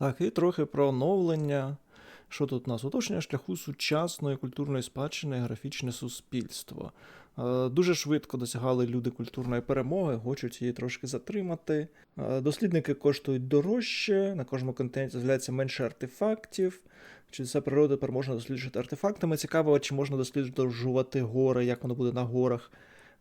Так, і трохи про оновлення. Що тут у нас? Уточнення шляху сучасної культурної спадщини і графічне суспільство. Е, Дуже швидко досягали люди культурної перемоги, хочуть її трошки затримати. Е, Дослідники коштують дорожче, на кожному континенті з'являється менше артефактів. Чи це природа тепер можна досліджувати артефактами? Цікаво, чи можна досліджувати гори, як воно буде на горах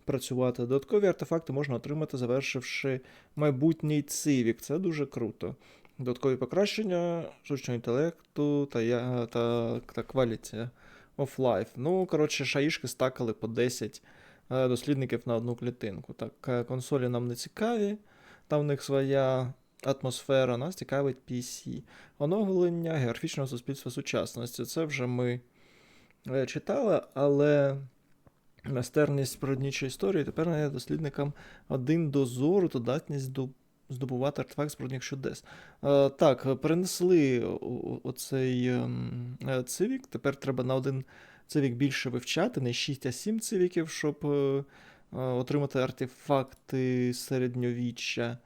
працювати. Додаткові артефакти можна отримати, завершивши майбутній цивік. Це дуже круто. Додаткові покращення штучного інтелекту та, я, та, та quality of life. Ну, коротше, шаїшки стакали по 10 е, дослідників на одну клітинку. Так, е, консолі нам не цікаві, там в них своя атмосфера, нас цікавить PC. Оновлення географічного суспільства сучасності. Це вже ми е, читали, але майстерність природничої історії тепер надає дослідникам один дозору та здатність до здобувати артефакт з природних чудес. Е, так, перенесли оцей ем, е, цивік. Тепер треба на один цивік більше вивчати, не 6, а 7 цивіків, щоб е, отримати артефакти середньовіччя.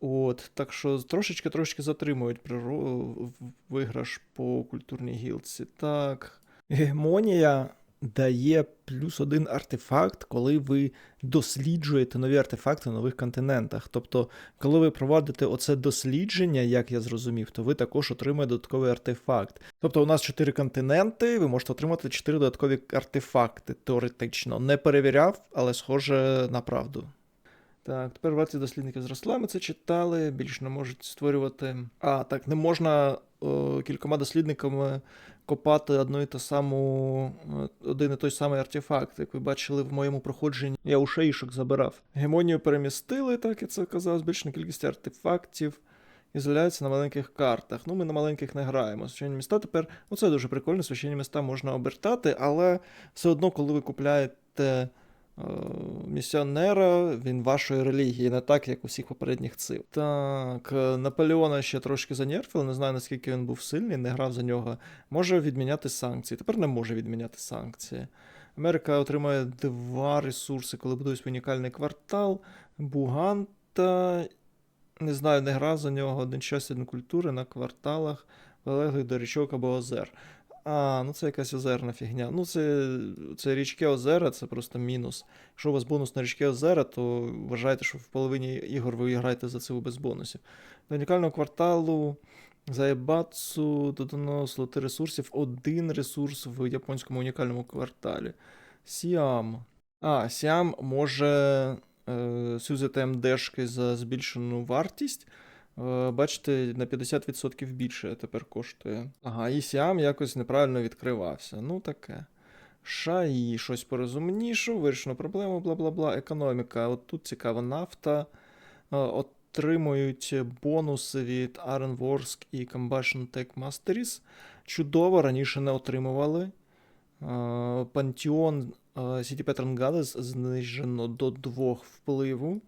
От, так що трошечки трошечки затримують виграш по культурній гілці. Так. Гегемонія дає плюс один артефакт, коли ви досліджуєте нові артефакти на нових континентах. Тобто, коли ви проводите оце дослідження, як я зрозумів, то ви також отримуєте додатковий артефакт. Тобто, у нас чотири континенти, ви можете отримати чотири додаткові артефакти, теоретично. Не перевіряв, але схоже на правду. Так, тепер вартість дослідників зросла, ми це читали, більше не можуть створювати. А, так, не можна о, кількома дослідниками копати одну і ту саму, е, один і той самий артефакт. Як ви бачили в моєму проходженні, я у шеїшок забирав. Гемонію перемістили, так я це казав, збільшена кількість артефактів. І з'являються на маленьких картах. Ну, ми на маленьких не граємо. Священні міста тепер, ну це дуже прикольно, священні міста можна обертати, але все одно, коли ви купляєте е, місіонера, він вашої релігії, не так, як у всіх попередніх цив. Так, е, Наполеона ще трошки занерфили, не знаю наскільки він був сильний, не грав за нього. Може відміняти санкції. Тепер не може відміняти санкції. Америка отримає два ресурси, коли будує унікальний квартал. Буганта. Не знаю, не грав за нього один час один культури на кварталах, прилеглих до річок або озер. А, ну це якась озерна фігня. Ну, це, це річки озера, це просто мінус. Якщо у вас бонус на річки озера, то вважайте, що в половині ігор ви граєте за це без бонусів. До унікального кварталу Заєбацу додано слоти ресурсів. Один ресурс в японському унікальному кварталі. Сіам. А, Сіам може е, сюзити МДшки за збільшену вартість. Е, Бачите, на 50% більше тепер коштує. Ага, і Сіам якось неправильно відкривався. Ну таке. Шаї, щось порозумніше, вирішено проблему, бла бла бла. Економіка. От тут цікава нафта. Е, Отримують бонуси від Ironworks і Combustion Tech Masteries. Чудово, раніше не отримували. Е, Пантеон City Pattern Goddess знижено до двох впливу.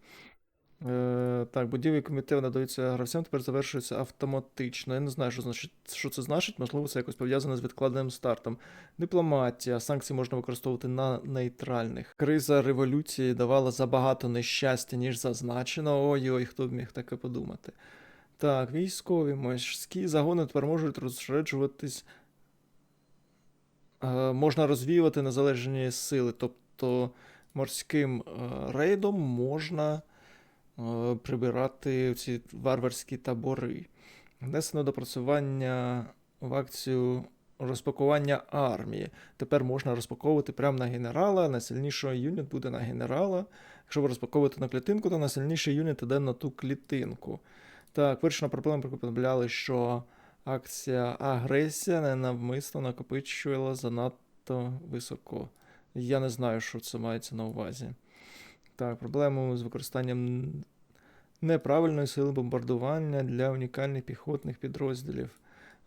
Е, так, будівлі комітету надаються гравцям, тепер завершуються автоматично. Я не знаю, що, значить, що це значить, можливо, це якось пов'язане з відкладеним стартом. Дипломатія, санкції можна використовувати на нейтральних. Криза революції давала забагато нещастя, ніж зазначено. Ой-ой, хто б міг таке подумати. Так, військові морські загони тепер можуть розширюватись. Е, можна розвіювати незалежні сили, тобто морським е, рейдом можна прибирати ці варварські табори. Внесено допрацювання в акцію розпакування армії. Тепер можна розпаковувати прямо на генерала. Найсильніший юніт буде на генерала. Якщо ви розпаковуєте на клітинку, то найсильніший юніт іде на ту клітинку. Так, вирішена проблема повідомляли, що акція агресія ненавмисно накопичувала занадто високо. Я не знаю, що це мається на увазі. Так, проблему з використанням неправильної сили бомбардування для унікальних піхотних підрозділів.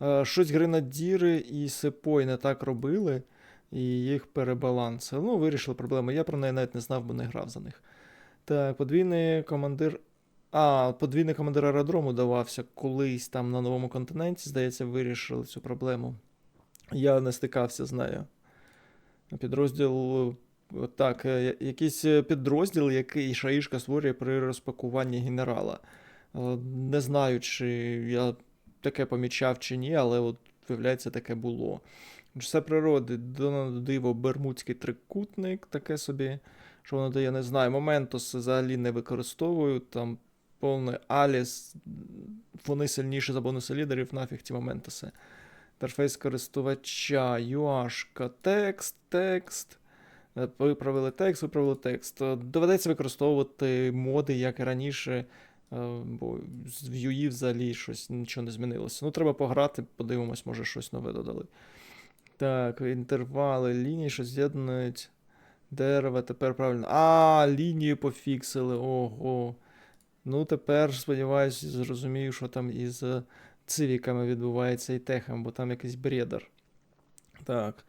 Е, Щось гренадіри і Сепой не так робили, і їх перебалансили. Ну, вирішили проблему. Я про неї навіть не знав, бо не грав за них. Так, подвійний командир. А, подвійний командир аеродрому давався колись там на новому континенті, здається, вирішили цю проблему. Я не стикався з нею. Підрозділ. Так, е, якийсь е, підрозділ, який Шаїшка створює при розпакуванні генерала. Е, Не знаю, чи я таке помічав чи ні, але от, виявляється, таке було. Все природи, диво, Бермудський трикутник, таке собі, що воно дає, не знаю. Моментос взагалі не використовую, там повний Аліс, вони сильніші за бонуси лідерів, нафіг ті моментоси. Інтерфейс користувача, юашка, текст, текст. Е, Виправили текст, виправили текст. Е, Доведеться використовувати моди, як і раніше, е, бо з Vue взагалі щось нічого не змінилося. Ну, треба пограти, подивимось, може щось нове додали. Так, інтервали, лінії, що з'єднують дерева, тепер правильно. А, лінію пофіксили. Ого. Ну, тепер, сподіваюся, зрозумію, що там із цивіками відбувається і техом, бо там якийсь бредер. Так.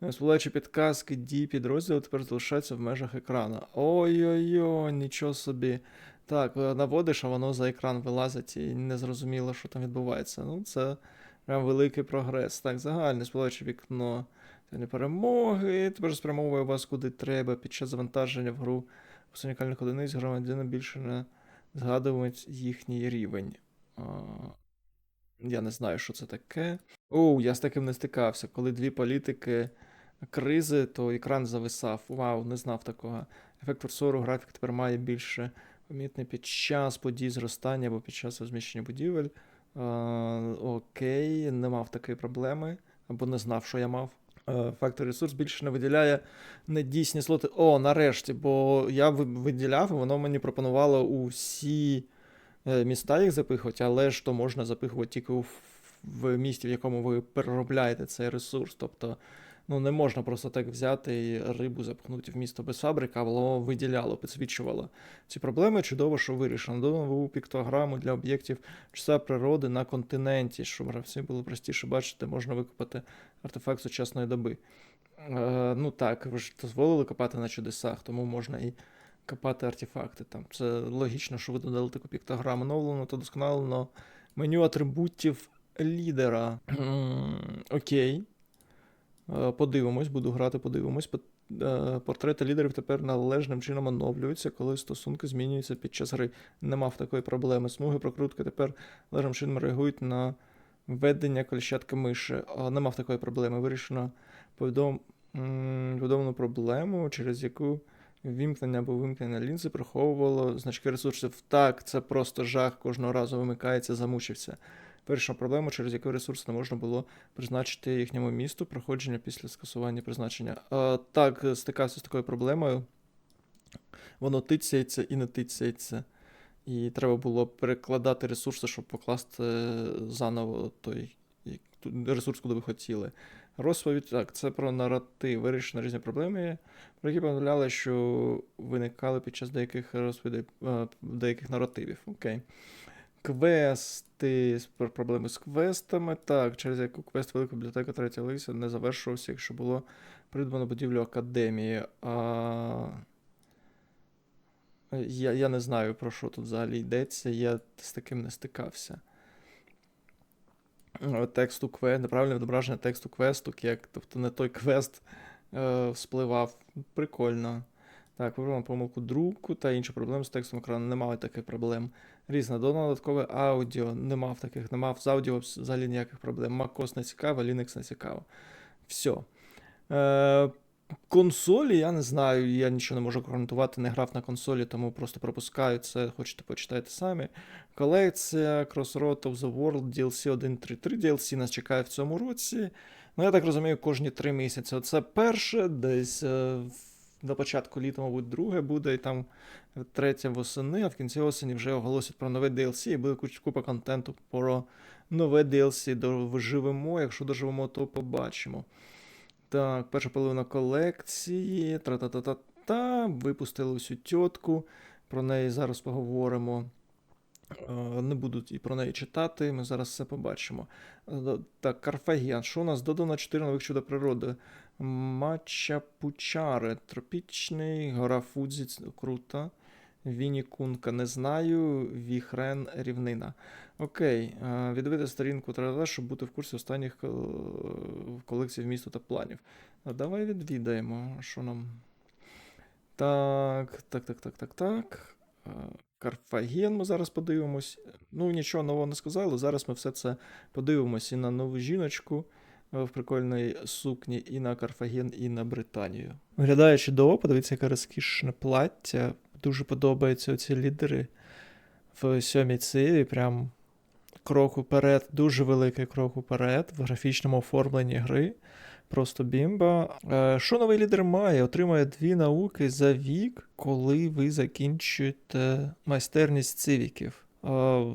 Сполучаючи підказки, дії підрозділу тепер залишаються в межах екрану. Ой-ой-ой, нічого собі. Так, е, наводиш, а воно за екран вилазить і не зрозуміло, що там відбувається. Ну, це прям великий прогрес. Так, загальне сполучаючи вікно не перемоги. Тепер спрямовує вас куди треба під час завантаження в гру унікальних одиниць громадяни більше не згадують їхній рівень. Я не знаю, що це таке. Оу, я з таким не стикався. Коли дві політики кризи, то екран зависав. Вау, не знав такого. Ефект курсору графік тепер має більше помітний під час подій зростання або під час розміщення будівель. А, окей, не мав такої проблеми, або не знав, що я мав. Е, Фактор ресурс більше не виділяє недійсні слоти. О, нарешті, бо я виділяв, і воно мені пропонувало усі е, міста їх запихувати, але ж то можна запихувати тільки в місті, в якому ви переробляєте цей ресурс. Тобто, ну не можна просто так взяти і рибу запхнути в місто без фабрики, а воно виділяло, підсвічувало. Ці проблеми чудово, що вирішено. Нову піктограму для об'єктів часа природи на континенті, щоб гравці було простіше бачити, можна викопати артефакт сучасної доби. Е, ну так, ви ж дозволили копати на чудесах, тому можна і копати артефакти. Там. Це логічно, що ви додали таку піктограму. Оновлено та досконалено меню атрибутів лідера. Окей. Е, Подивимось, буду грати, подивимось. Е, Портрети лідерів тепер належним чином оновлюються, коли стосунки змінюються під час гри. Не мав такої проблеми. Смуги прокрутки тепер належним чином реагують на введення коліщатки миші. Не мав такої проблеми. Вирішено повідом... повідомлену проблему, через яку вімкнення або вимкнення лінзи приховувало значки ресурсів. Так, це просто жах, кожного разу вимикається, замучився. Вирішено проблему, через яку ресурс не можна було призначити їхньому місту проходження після скасування призначення. А, так, стикався з такою проблемою. Воно тицяється і не тицяється. І треба було перекладати ресурси, щоб покласти е, заново той ресурс, куди ви хотіли. Розповідь, так, це про наратив. Вирішено різні проблеми, про які повідомляли, що виникали під час деяких розповідей, е, деяких наративів. Окей. Квести, про проблеми з квестами. Так, через яку квест Велика бібліотека третя лися не завершувався, якщо було придбано будівлю академії. А... Я, я не знаю, про що тут взагалі йдеться, я з таким не стикався. Е, Тексту квест, неправильне відображення тексту квесту, як, тобто не той квест е, вспливав. Прикольно. Так, виправимо помилку друку та інші проблеми з текстом екрану. Не мали таких проблем. Різне додаткове аудіо, не мав таких, не мав з аудіо взагалі ніяких проблем. MacOS не цікаво, Linux не цікаво. Все. Е, консолі, я не знаю, я нічого не можу гарантувати, не грав на консолі, тому просто пропускаю це, хочете почитайте самі. Колекція Crossroad of the World DLC 1.3.3 DLC нас чекає в цьому році. Ну, я так розумію, кожні три місяці. Оце перше, десь е, на початку літа, мабуть, друге буде, і там третє восени, а в кінці осені вже оголосять про нове DLC, і буде купа контенту про нове DLC. Доживемо, якщо доживемо, то побачимо. Так, перша половина колекції. Тра-та-та-та-та. Випустили усю тітку. Про неї зараз поговоримо. Е, Не буду і про неї читати, ми зараз все побачимо. Е, Так, Карфагіан. Що у нас додано 4 нових чуда природи? Мачапучаре, тропічний, гора Фудзі, круто. Вінікунка, не знаю. Віхрен, рівнина. Окей, е, сторінку треба, щоб бути в курсі останніх е, колекцій вмісту та планів. Давай відвідаємо, що нам. Так, так, так, так, так, так. Е, Карфаген ми зараз подивимось. Ну, нічого нового не сказали. Зараз ми все це подивимось і на нову жіночку е, в прикольній сукні, і на Карфаген, і на Британію. Виглядає чудово, подивіться, яке розкішне плаття. Дуже подобаються оці лідери в сьомій циві. Прям крок уперед, дуже великий крок уперед в графічному оформленні гри. Просто бімба. Е, Що новий лідер має? Отримує дві науки за вік, коли ви закінчуєте майстерність цивіків. Е,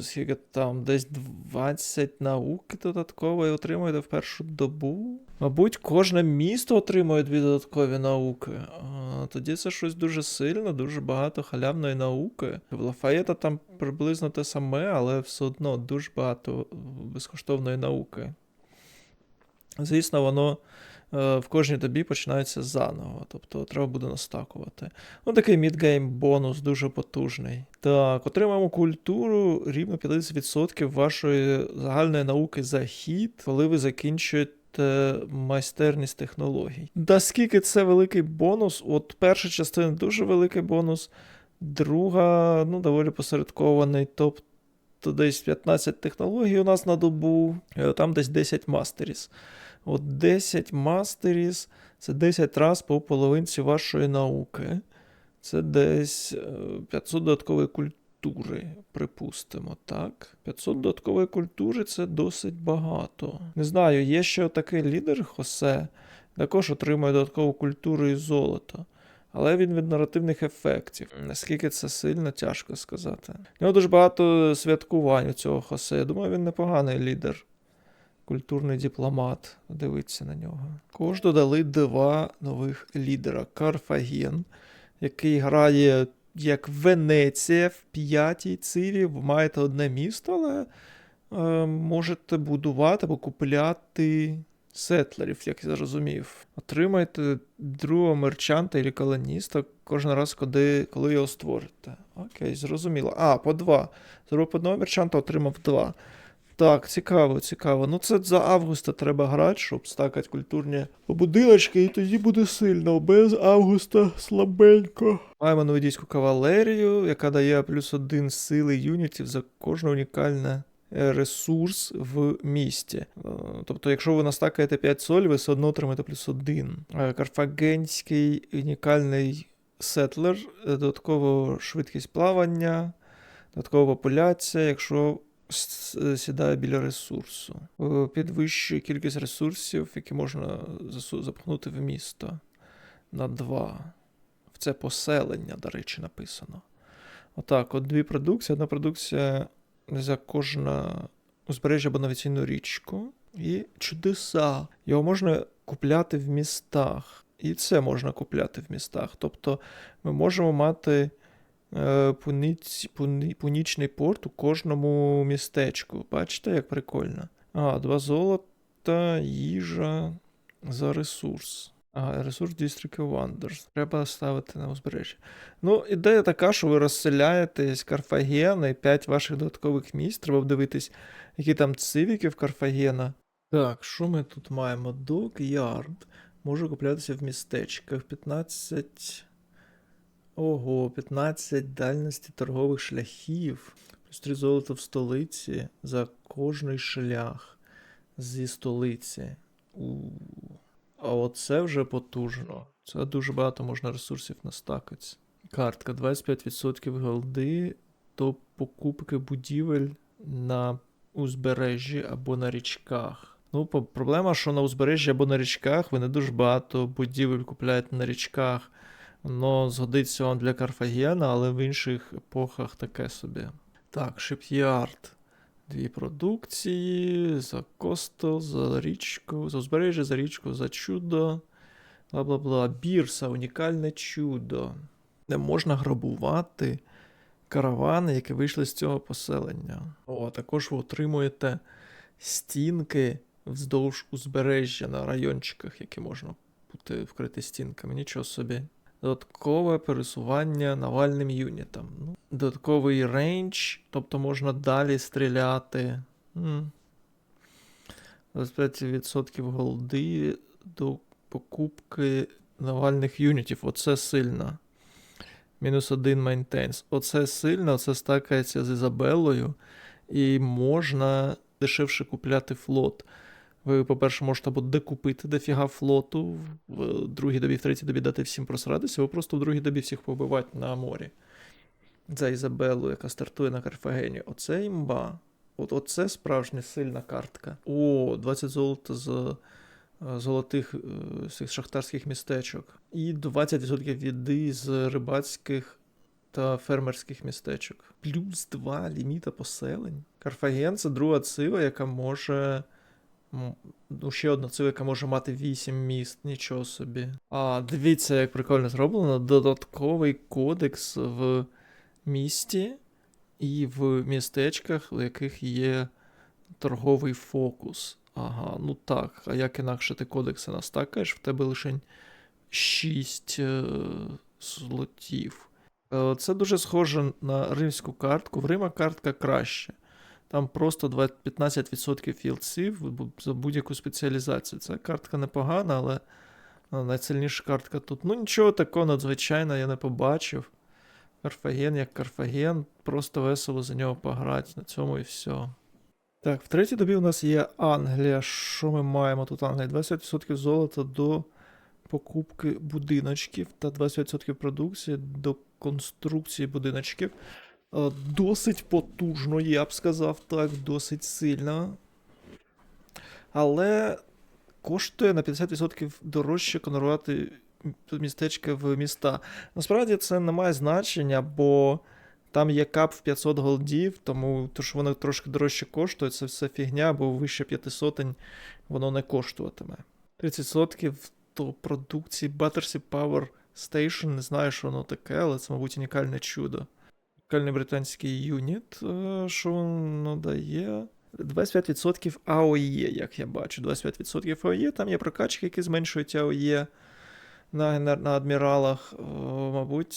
Скільки там десь 20 наук додаткової отримуєте в першу добу. Мабуть, кожне місто отримує дві додаткові науки. А, Тоді це щось дуже сильно, дуже багато халявної науки. В Лафаєта там приблизно те саме, але все одно дуже багато безкоштовної науки. Звісно, воно е, в кожній добі починається заново, тобто треба буде настакувати. Ну, такий мідгейм бонус дуже потужний. Так, отримаємо культуру рівно 50% вашої загальної науки за хід, коли ви закінчуєте майстерність технологій. Да скільки це великий бонус? От перша частина дуже великий бонус, друга, ну, доволі посередкований, тобто десь 15 технологій у нас на добу, е, там десь 10 мастеріс. От 10 мастеріс це 10 раз по половинці вашої науки. Це десь е, 500 додаткової культури, припустимо, так? 500 додаткової культури це досить багато. Не знаю, є ще такий лідер Хосе, також отримує додаткову культуру і золото. Але він від наративних ефектів. Наскільки це сильно, тяжко сказати. У нього дуже багато святкувань у цього Хосе. Я думаю, він непоганий лідер. Культурний дипломат. Дивіться на нього. Також додали два нових лідера: Карфаген, який грає як Венеція в п'ятій циві. Ви маєте одне місто, але е, можете будувати або купляти сетлерів, як я зрозумів. Отримайте другого мерчанта або колоніста кожен раз, коли, коли його створите. Окей, зрозуміло. А, по два. Зробив одного мерчанта, отримав два. Так, цікаво, цікаво. Ну це за августа треба грати, щоб стакати культурні будиночки, і тоді буде сильно. Без августа слабенько. Маємо новідійську кавалерію, яка дає плюс один сили юнітів за кожне унікальне ресурс в місті. Е, Тобто, якщо ви настакаєте 5 соль, ви все одно отримаєте плюс один. Е, Карфагенський унікальний сетлер, е, додатково швидкість плавання, додаткова популяція, якщо сідає біля ресурсу. Підвищує кількість ресурсів, які можна запхнути в місто на 2. В це поселення, до речі, написано. Отак, от дві продукції. Одна продукція за кожне узбережжя або навіційну річку. І чудеса. Його можна купляти в містах. І це можна купляти в містах. Тобто ми можемо мати е, пуниць, пуни, пунічний порт у кожному містечку. Бачите, як прикольно. А, два золота, їжа за ресурс. А, ресурс District Wonders. Треба ставити на узбережжя. Ну, ідея така, що ви розселяєтесь Карфагена і 5 ваших додаткових місць. Треба дивитись, які там цивіки в Карфагена. Так, що ми тут маємо? Док-ярд. Може куплятися в містечках. 15. Ого, 15 дальності торгових шляхів. Плюс 3 золота в столиці за кожний шлях зі столиці. У. А оце вже потужно. Це дуже багато можна ресурсів настакати. Картка 25% голди до покупки будівель на узбережжі або на річках. Ну, проблема, що на узбережжі або на річках ви не дуже багато будівель купляєте на річках. Воно згодиться вам для Карфагена, але в інших епохах таке собі. Так, Шип'ярд. Дві продукції, за костел, за річку, за узбережжя, за річку, за чудо. Бла бла бла. Бірса, унікальне чудо. Де можна грабувати каравани, які вийшли з цього поселення. О, а також ви отримуєте стінки вздовж узбережжя на райончиках, які можна бути вкриті стінками. Нічого собі. Додаткове пересування навальним юнітам. Ну, додатковий рейндж, тобто можна далі стріляти. М. 25% голди до покупки навальних юнітів. Оце сильно. Мінус один мейнтейнс. Оце сильно, це стакається з Ізабеллою, і можна дешевше купляти флот. Ви, по-перше, можете або декупити дофіга флоту, в другій добі, в третій добі дати всім просрадися, або просто в другій добі всіх побивати на морі. За Ізабеллу, яка стартує на Карфагені. Оце імба. От, оце справжня сильна картка. О, 20 золота з е, золотих е, цих шахтарських містечок. І 20% віди з рибацьких та фермерських містечок. Плюс 2 ліміта поселень. Карфаген це друга цива, яка може. Ну, ще одна цива, яка може мати 8 міст, нічого собі. А, дивіться, як прикольно зроблено. Додатковий кодекс в місті і в містечках, у яких є торговий фокус. Ага, ну так. А як інакше ти кодекси настакаєш, в тебе лише 6 е, слотів. Е, Це дуже схоже на римську картку. В Рима картка краще. Там просто 15% філдсів за будь-яку спеціалізацію. Ця картка непогана, але е, найсильніша картка тут. Ну, нічого такого надзвичайного я не побачив. Карфаген як Карфаген, просто весело за нього пограти. На цьому і все. Так, в третій добі у нас є Англія. Що ми маємо тут Англія? 20% золота до покупки будиночків та 20% продукції до конструкції будиночків. Е, Досить потужно, я б сказав так, досить сильно. Але коштує на 50% дорожче конверувати містечка в міста. Насправді це не має значення, бо там є кап в 500 голдів, тому то, що воно трошки дорожче коштує, це все фігня, бо вище 500 воно не коштуватиме. 30% до продукції Battersea Power Station, не знаю, що воно таке, але це, мабуть, унікальне чудо. Унікальний британський юніт, е, що воно дає. 25% AOE, як я бачу. 25% AOE, там є прокачки, які зменшують AOE на, на адміралах. О, мабуть,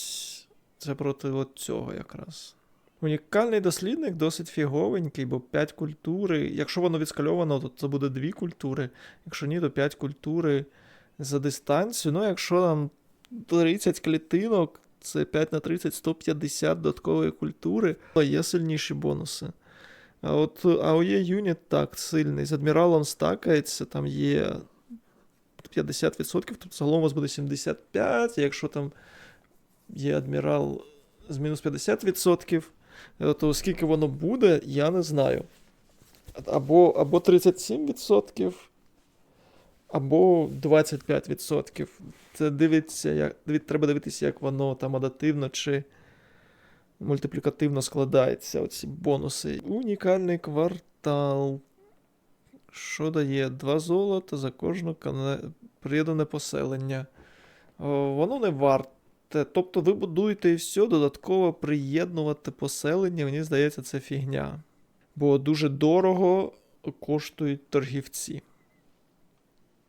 це проти от цього якраз. Унікальний дослідник досить фіговенький, бо 5 культури. Якщо воно відскальовано, то це буде 2 культури. Якщо ні, то 5 культури за дистанцію. Ну, якщо там 30 клітинок, це 5 на 30, 150 додаткової культури, то є сильніші бонуси. А от AOE юніт так сильний. З адміралом стакається, там є 50%, тобто загалом у вас буде 75, якщо там є адмірал з мінус 50%, е, то скільки воно буде, я не знаю. Або, або 37%, або 25%. Це дивиться, як, треба дивитися, як воно там адаптивно чи мультиплікативно складається, оці бонуси. Унікальний квартал. Що дає? Два золота за кожну кане... приєднане поселення. Воно не варте. Тобто ви будуєте і все, додатково приєднувати поселення, мені здається, це фігня. Бо дуже дорого коштують торгівці.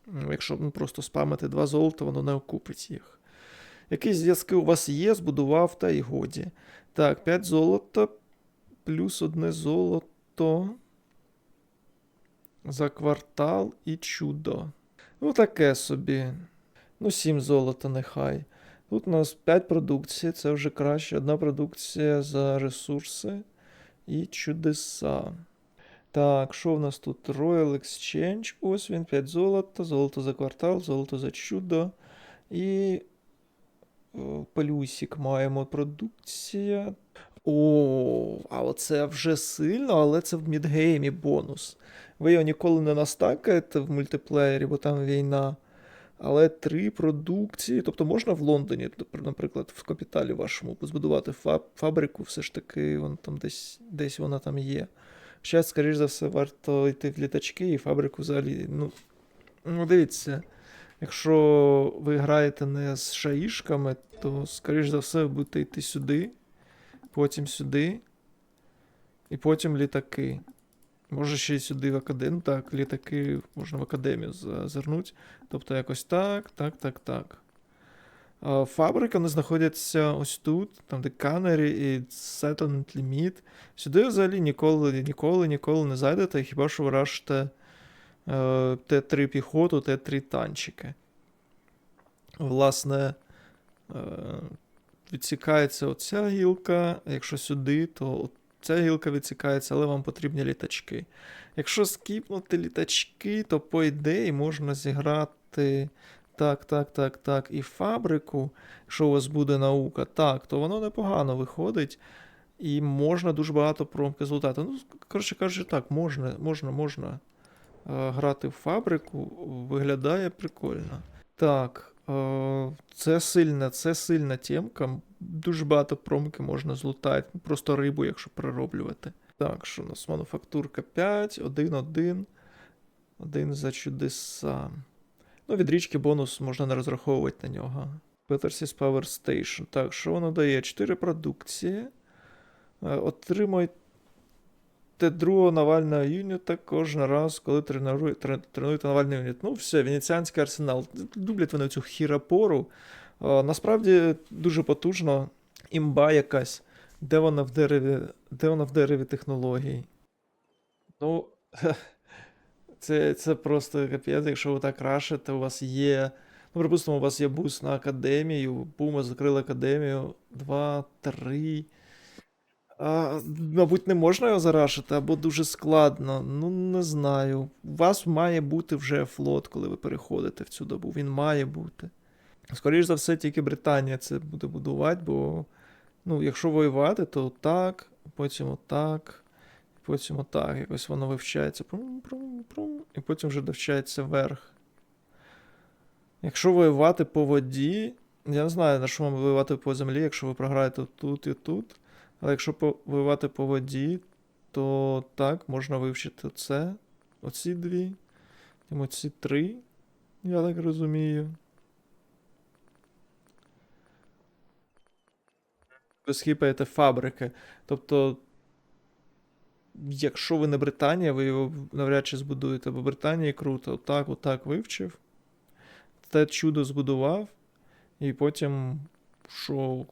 Ну, Якщо ну, просто спамити два золота, воно не окупить їх. Якісь зв'язки у вас є, збудував, та й годі. Так, 5 золота плюс одне золото за квартал і чудо. Ну, таке собі. Ну, 7 золота нехай. Тут у нас 5 продукцій, це вже краще. Одна продукція за ресурси і чудеса. Так, що в нас тут? Royal Exchange. Ось він, 5 золота, золото за квартал, золото за чудо. І о, плюсик маємо продукція. О, а оце вже сильно, але це в мідгеймі бонус. Ви його ніколи не настакаєте в мультиплеєрі, бо там війна. Але три продукції. Тобто можна в Лондоні, наприклад, в капіталі вашому збудувати фабрику, все ж таки, вон там десь, десь вона там є. Ще, скоріш за все, варто йти в літачки і фабрику взагалі. Ну, ну дивіться, якщо ви граєте не з шаїшками, то, скоріш за все, будете йти сюди, потім сюди, і потім літаки. Може ще й сюди в академію. Так, літаки можна в академію зазирнути. Тобто якось так, так, так, так. Фабрика вони знаходяться ось тут, там де Canary і Settlement Limit. Сюди взагалі ніколи, ніколи, ніколи не зайдете, хіба що ви рашите е, Т3 піхоту, Т3 танчики. Власне, е, відсікається оця гілка, якщо сюди, то ця гілка відсікається, але вам потрібні літачки. Якщо скіпнути літачки, то по ідеї можна зіграти так, так, так, так, і фабрику, якщо у вас буде наука, так, то воно непогано виходить. І можна дуже багато промки злутати. Ну, коротше кажучи, так, можна, можна, можна е, грати в фабрику, виглядає прикольно. Так, е, це сильна, це сильна темка. Дуже багато промки можна злутати. Просто рибу, якщо перероблювати. Так, що у нас мануфактурка 5, 1, 1. Один за чудеса. Ну, від річки бонус можна не розраховувати на нього. Petersys Power Station. Так, що воно дає? 4 продукції. Е, Отримуйте другого навального юніта кожен раз, коли тренує- тре- тренуєте навальний юніт. Ну, все, венеціанський арсенал. Люблять вони цю хірапору. Е, Насправді дуже потужно. Імба якась. Де вона в дереві, де вона в дереві технологій? Ну, це, це просто капець, якщо ви так рашите, у вас є. Ну, припустимо, у вас є буст на академію, Пума закрила академію, два, три. А, мабуть, не можна його зарашити, або дуже складно. Ну, не знаю. У вас має бути вже флот, коли ви переходите в цю добу. Він має бути. Скоріше за все, тільки Британія це буде будувати, бо ну, якщо воювати, то так, потім отак, потім отак. Якось воно вивчається. Прум, прум, прум, і потім вже довчається вверх. Якщо воювати по воді, я не знаю, на що вам воювати по землі, якщо ви програєте тут і тут. Але якщо воювати по воді, то так, можна вивчити це. Оці дві. Потім оці три, я так розумію. Ви схіпаєте фабрики. Тобто, якщо ви не Британія, ви його навряд чи збудуєте, бо Британії круто. Отак, отак вивчив. Те чудо збудував, і потім що,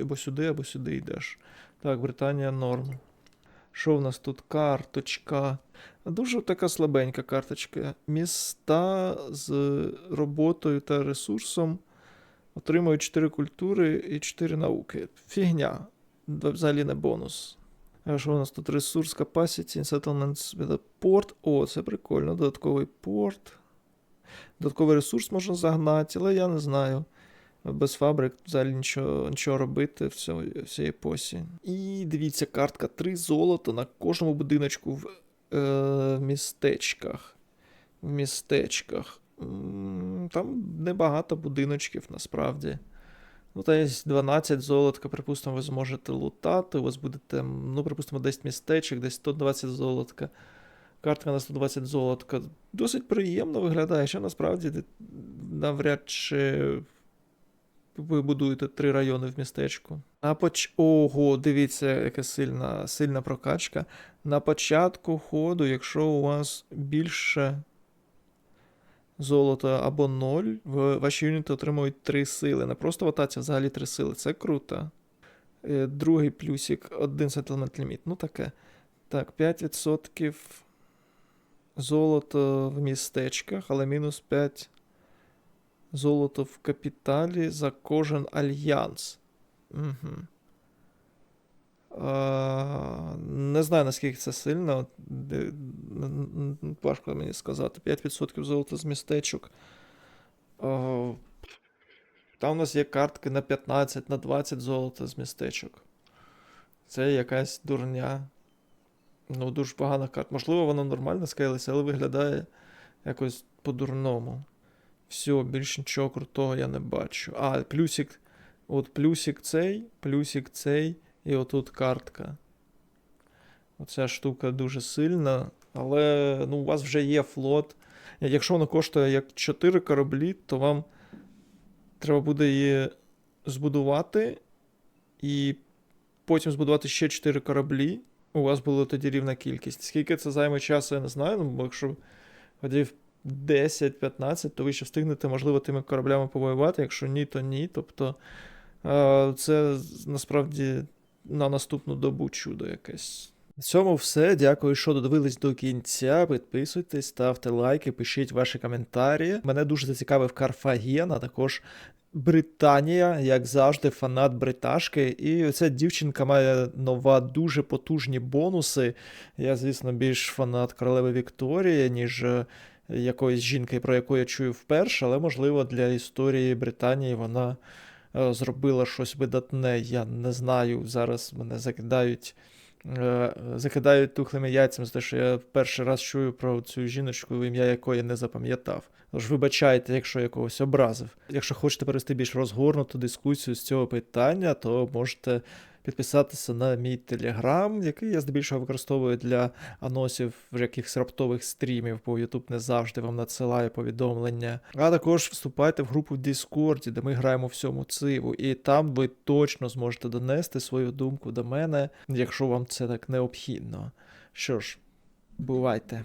або сюди, або сюди йдеш. Так, Британія норм. Що в нас тут? Карточка. Дуже така слабенька карточка. Міста з роботою та ресурсом отримують 4 культури і 4 науки. Фігня. Взагалі не бонус. Що у нас тут? Ресурс capacity, settlements with a port. О, це прикольно. Додатковий порт. Додатковий ресурс можна загнати, але я не знаю. Без фабрик взагалі нічого, нічого робити цій епосі. І дивіться, картка 3 золота на кожному будиночку в е, містечках. В містечках. Там небагато будиночків насправді. Ну, є 12 золотка, припустимо, ви зможете лутати. У вас буде ну, припустимо, 10 містечок, десь 120 золотка. Картка на 120 золотка. Досить приємно виглядає, що насправді навряд чи ви будуєте три райони в містечку. На поч... Ого, дивіться, яка сильна, сильна прокачка. На початку ходу, якщо у вас більше золота або ноль, в- ваші юніти отримують три сили. Не просто в атаці, а взагалі три сили. Це круто. Е, Другий плюсик, один settlement ліміт. Ну таке. Так, 5% золота в містечках, але мінус 5 золото в капіталі за кожен альянс. Угу. А, не знаю, наскільки це сильно. Важко мені сказати. 5% золота з містечок. Там у нас є картки на 15, на 20 золота з містечок. Це якась дурня. Ну, дуже погана карта. Можливо, вона нормально скейлиться, але виглядає якось по-дурному. Все, більш нічого крутого я не бачу. А, плюсик. От плюсик цей, плюсик цей, і отут картка. Оця штука дуже сильна, але ну, у вас вже є флот. Якщо воно коштує як 4 кораблі, то вам треба буде її збудувати і потім збудувати ще 4 кораблі. У вас було тоді рівна кількість. Скільки це займе часу, я не знаю. Ну, бо якщо ходів 10-15, то ви ще встигнете, можливо, тими кораблями повоювати. Якщо ні, то ні. Тобто е, це насправді на наступну добу чудо якесь. На цьому все. Дякую, що додивились до кінця. Підписуйтесь, ставте лайки, пишіть ваші коментарі. Мене дуже зацікавив Карфаген, а також Британія, як завжди, фанат бриташки. І ця дівчинка має нова дуже потужні бонуси. Я, звісно, більш фанат королеви Вікторії, ніж е, якоїсь жінки, про яку я чую вперше, але, можливо, для історії Британії вона зробила щось видатне. Я не знаю. Зараз мене закидають. е, Закидають тухлими яйцями за те, що я перший раз чую про цю жіночку, ім'я якої не запам'ятав. Тож вибачайте, якщо я когось образив. Якщо хочете перевести більш розгорнуту дискусію з цього питання, то можете підписатися на мій телеграм, який я здебільшого використовую для анонсів якихось раптових стрімів, бо YouTube не завжди вам надсилає повідомлення. А також вступайте в групу в Discord, де ми граємо всьому циву, і там ви точно зможете донести свою думку до мене, якщо вам це так необхідно. Що ж, бувайте.